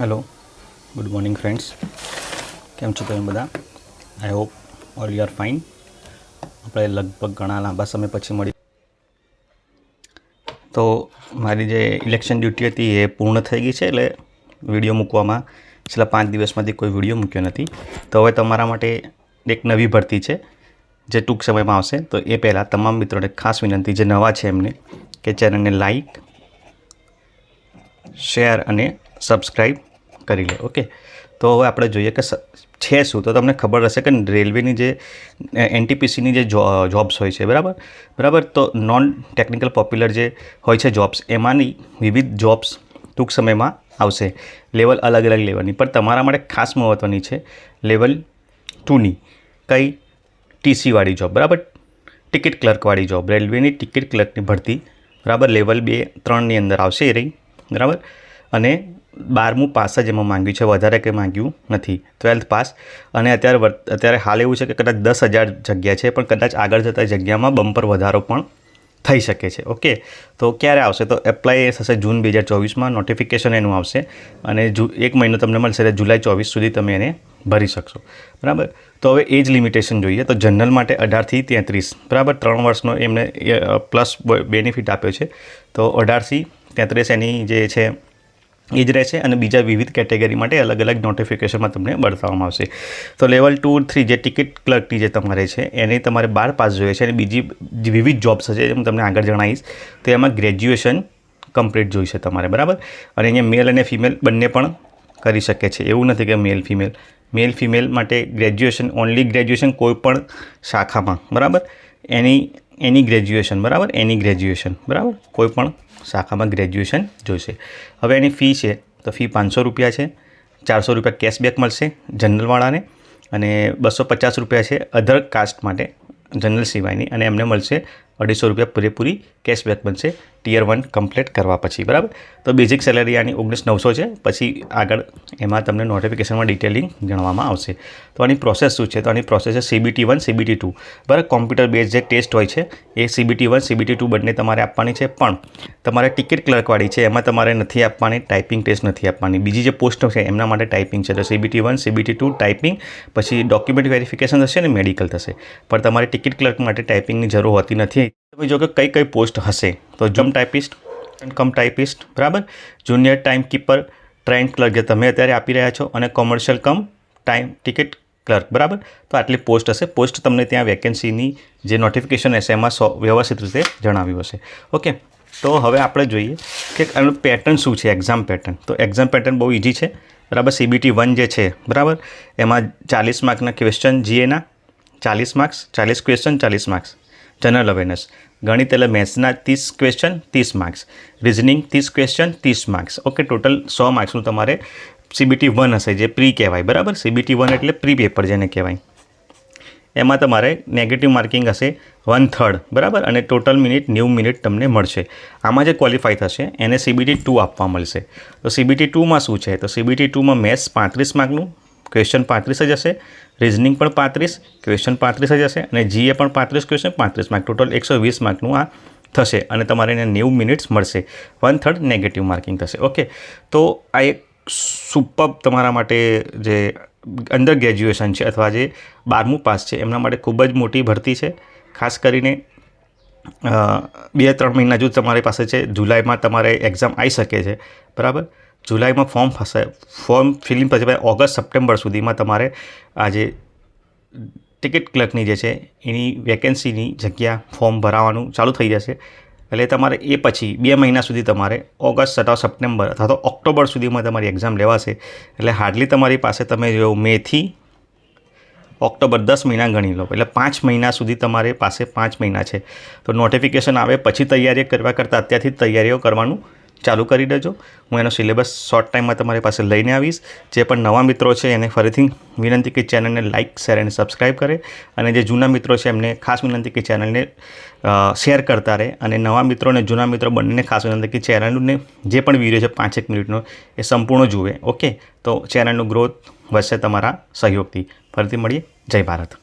Hello good morning friends કેમ છો તમે બધા? I hope all you are fine આપણે લગભગ ઘણા લાંબા સમય પછી મળી. તો મારી જે ઇલેક્શન ડ્યુટી હતી એ પૂર્ણ થઈ ગઈ છે, એટલે વીડિયો મૂકવામાં છેલ્લા પાંચ દિવસમાંથી કોઈ વીડિયો મૂક્યો નથી. તો હવે તમારા માટે એક નવી ભરતી છે, જે ટૂંક સમયમાં આવશે. તો એ પહેલાં તમામ મિત્રોને ખાસ વિનંતી, જે નવા છે એમને, કે ચેનલને લાઈક શેર અને સબસ્ક્રાઈબ કરી લે, ઓકે? તો હવે આપણે જોઈએ કે છે શું? તો તમને ખબર હશે કે રેલવેની જે એનટીપીસીની જે જોબ્સ હોય છે, બરાબર? બરાબર? તો નોન ટેકનિકલ પોપ્યુલર જે હોય છે જોબ્સ, એમાંની વિવિધ જોબ્સ ટૂંક સમયમાં આવશે. લેવલ અલગ અલગ લેવલની. પણ તમારા માટે ખાસ મહત્ત્વની છે લેવલ ટુની. કઈ? ટીસીવાળી જોબ, બરાબર? ટિકિટ ક્લર્કવાળી જોબ. રેલવેની ટિકિટ ક્લર્કની ભરતી, બરાબર? લેવલ બે, ત્રણની અંદર આવશે એ રહી, બરાબર? અને બારમું પાસ જ એમાં માંગ્યું છે. વધારે કંઈ માંગ્યું નથી. Twelfth pass. અને અત્યારે અત્યારે હાલ એવું છે કે કદાચ દસ હજાર જગ્યા છે, પણ કદાચ આગળ જતા જગ્યામાં બમ્પર વધારો પણ થઈ શકે છે. ઓકે? તો ક્યારે આવશે? તો એપ્લાય થશે જૂન બે હજાર ચોવીસમાં. નોટિફિકેશન એનું આવશે. અને જુ, એક મહિનો તમને મળશે એટલે જુલાઈ ચોવીસ સુધી તમે એને ભરી શકશો. બરાબર? તો હવે એજ લિમિટેશન જોઈએ. તો જનરલ માટે અઢારથી તેત્રીસ. બરાબર? ત્રણ વર્ષનો એમને પ્લસ બેનિફિટ આપ્યો છે. તો અઢારથી તેત્રીસ એની જે છે એ જ રહેશે અને બીજા વિવિધ કેટેગરી માટે અલગ અલગ નોટિફિકેશનમાં તમને બતાવવામાં આવશે. તો લેવલ ટુ થ્રી જે ટિકિટ ક્લર્કની જે તમારે છે, એની તમારે બાર પાસ જોઈએ છે અને બીજી વિવિધ જોબ્સ હશે, જે હું તમને આગળ જણાવીશ, તો એમાં ગ્રેજ્યુએશન કમ્પ્લીટ જોઈશે તમારે, બરાબર? અને અહીંયા મેલ અને ફિમેલ બંને પણ કરી શકે છે. એવું નથી કે મેલ ફિમેલ મેલ ફિમેલ માટે ગ્રેજ્યુએશન ઓનલી ગ્રેજ્યુએશન કોઈપણ શાખામાં, બરાબર? એની એની ગ્રેજ્યુએશન, બરાબર? એની ગ્રેજ્યુએશન, બરાબર? કોઈ પણ શાખામાં ગ્રેજ્યુએશન જોઈશે હવે એની ફી છે, તો ફી પાંચસો રૂપિયા છે, ચારસો રૂપિયા કેશબેક મળશે જનરલવાળાને અને બસો પચાસ રૂપિયા છે અધર કાસ્ટ માટે જનરલ સિવાયની અને એમને મળશે અઢીસો રૂપિયા પૂરેપૂરી કેશબેક બનશે ટિયર વન કમ્પ્લીટ કરવા પછી, બરાબર? તો બેઝિક સેલેરી આની ઓગણીસ નવસો છે, પછી આગળ એમાં તમને નોટિફિકેશનમાં ડિટેલિંગ ગણવામાં આવશે. તો આની પ્રોસેસ શું છે? તો આની પ્રોસેસ છે સીબીટી વન સીબીટી ટુ બરાબર? કોમ્પ્યુટર બેઝ જે ટેસ્ટ હોય છે, એ સીબીટી વન સીબીટી ટુ બંને તમારે આપવાની છે, પણ તમારે ટિકિટ ક્લર્કવાળી છે, એમાં તમારે નથી આપવાની ટાઈપિંગ ટેસ્ટ નથી આપવાની. બીજી જે પોસ્ટ છે, એમના માટે ટાઈપિંગ છે. તો CBT one CBT two typing પછી ડોક્યુમેન્ટ વેરિફિકેશન થશે ને મેડિકલ થશે. પણ તમારે ટિકિટ ક્લર્ક માટે ટાઈપિંગની જરૂર હોતી નથી. તમે જો કે કઈ કઈ પોસ્ટ હશે? તો જમ ટાઈપિસ્ટ કમ ટાઈપિસ્ટ બરાબર? Junior time keeper train clerk જે તમે અત્યારે આપી રહ્યા છો અને commercial cum time ticket clerk બરાબર? તો આટલી પોસ્ટ હશે. પોસ્ટ તમને ત્યાં વેકેન્સીની જે નોટિફિકેશન હશે એમાં સો વ્યવસ્થિત રીતે જણાવ્યું હશે. ઓકે તો હવે આપણે જોઈએ કે આનું પેટર્ન શું છે એક્ઝામ પેટર્ન તો એક્ઝામ પેટર્ન બહુ ઇઝી છે. બરાબર? સીબીટી વન જે છે બરાબર? એમાં ચાલીસ માર્કના ક્વેશ્ચન જીએના ચાલીસ માર્ક્સ ચાલીસ ક્વેશ્ચન ચાલીસ માર્ક્સ જનરલ અવેરનેસ ગણિત એટલે મેથ્સના ત્રીસ ક્વેશ્ચન ત્રીસ માર્ક્સ રિઝનિંગ ત્રીસ ક્વેશ્ચન ત્રીસ માર્ક્સ ઓકે ટોટલ સો માર્ક્સનું તમારે સીબીટી વન હશે, જે પ્રી કહેવાય. બરાબર? સીબીટી વન એટલે પ્રી પેપર જેને કહેવાય. એમાં તમારે નેગેટિવ માર્કિંગ હશે વન થર્ડ બરાબર? અને ટોટલ મિનિટ નેવું મિનિટ તમને મળશે. આમાં જે ક્વોલિફાય થશે, એને સીબીટી ટુ આપવા મળશે. તો સીબીટી ટુમાં શું છે? તો સીબીટી ટુમાં મેથ્સ પાંત્રીસ માર્કનું ક્વેશ્ચન પાંત્રીસ જ હશે રિઝનિંગ પણ પાંત્રીસ ક્વેશ્ચન પાંત્રીસ જ હશે અને જીએ પણ પાંત્રીસ ક્વેશ્ચન પાંત્રીસ માર્ક ટોટલ એકસો વીસ માર્કનું આ થશે અને તમારે એને નેવું મિનિટ્સ મળશે. વન થર્ડ નેગેટિવ માર્કિંગ થશે. ઓકે તો આ એક સુપર તમારા માટે જે અંડર ગ્રેજ્યુએશન છે અથવા જે બારમું પાસ છે, એમના માટે ખૂબ જ મોટી ભરતી છે. ખાસ કરીને બે ત્રણ મહિના જો તમારી પાસે છે. જુલાઈમાં તમારે એક્ઝામ આવી શકે છે. બરાબર? જુલાઈમાં ફોર્મ ફસાય, ફોર્મ ફિલિંગ પછી ભાઈ ઓગસ્ટ, સપ્ટેમ્બર સુધીમાં તમારે આ જે ટિકિટ ક્લર્કની જે છે, એની વેકેન્સીની જગ્યા ફોર્મ ભરાવાનું ચાલુ થઈ જશે. એટલે તમારે એ પછી બે મહિના સુધી તમારે ઓગસ્ટ અથવા સપ્ટેમ્બર અથવા તો ઓક્ટોબર સુધીમાં તમારી એક્ઝામ લેવાશે. એટલે હાર્ડલી તમારી પાસે તમે જો મેથી ઓક્ટોબર દસ મહિના ગણી લો. એટલે પાંચ મહિના સુધી તમારી પાસે પાંચ મહિના છે. તો નોટિફિકેશન આવે પછી તૈયારી કરવા કરતાં અત્યારથી તૈયારીઓ કરવાનું ચાલુ કરી દેજો. હું એનો સિલેબસ શોર્ટ ટાઈમમાં તમારી પાસે લઈને આવીશ. જે પણ નવા મિત્રો છે એને ફરીથી વિનંતી કે ચેનલને લાઇક શેર અને સબસ્ક્રાઈબ કરે. અને જે જૂના મિત્રો છે એમને ખાસ વિનંતી કે ચેનલને શેર કરતા રહે. અને નવા મિત્રો અને જૂના મિત્રો બંનેને ખાસ વિનંતી કે ચેનલને જે પણ વીડિયો છે પાંચેક મિનિટનો એ સંપૂર્ણ જુએ. ઓકે? તો ચેનલનું ગ્રોથ વધશે તમારા સહયોગથી. ફરીથી મળીએ. જય ભારત.